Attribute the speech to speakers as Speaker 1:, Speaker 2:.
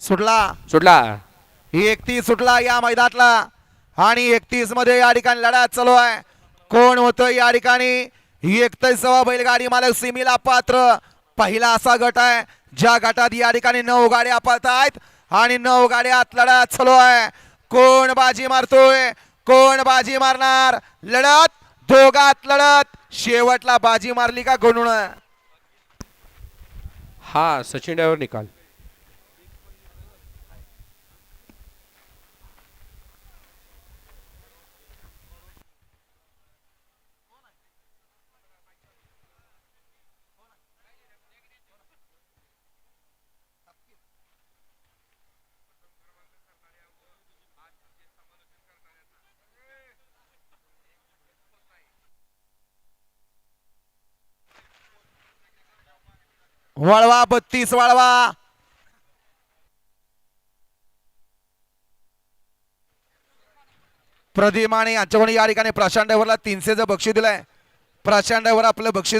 Speaker 1: सुटला.
Speaker 2: सुटला.
Speaker 1: एकतीस सुटला या मैदानातला. आणि एकतीसमध्ये या ठिकाणी लढा चालू आहे. कोण होतं या ठिकाणी? एकतीसवा बैलगाडी मालक सिमीला पात्र. पहिला असा गट आहे ज्या गटात या ठिकाणी नऊ गाड्या पळत आहेत आणि नऊ गाड्यात लढा चालू आहे. कोण बाजी मारतोय? कोण बाजी मारणार? लढत दोघात लढत. शेवटला बाजी मारली का गणून
Speaker 2: हा सचिन ड्रायव्हर निकाल.
Speaker 1: वळवा बत्तीस वळवा. प्रदीप आणि यांच्याकडून या ठिकाणी प्रशांत ड्रायव्हरला तीनशेचं बक्षीस दिलंय. प्रशांत ड्रायव्हर आपलं बक्षीस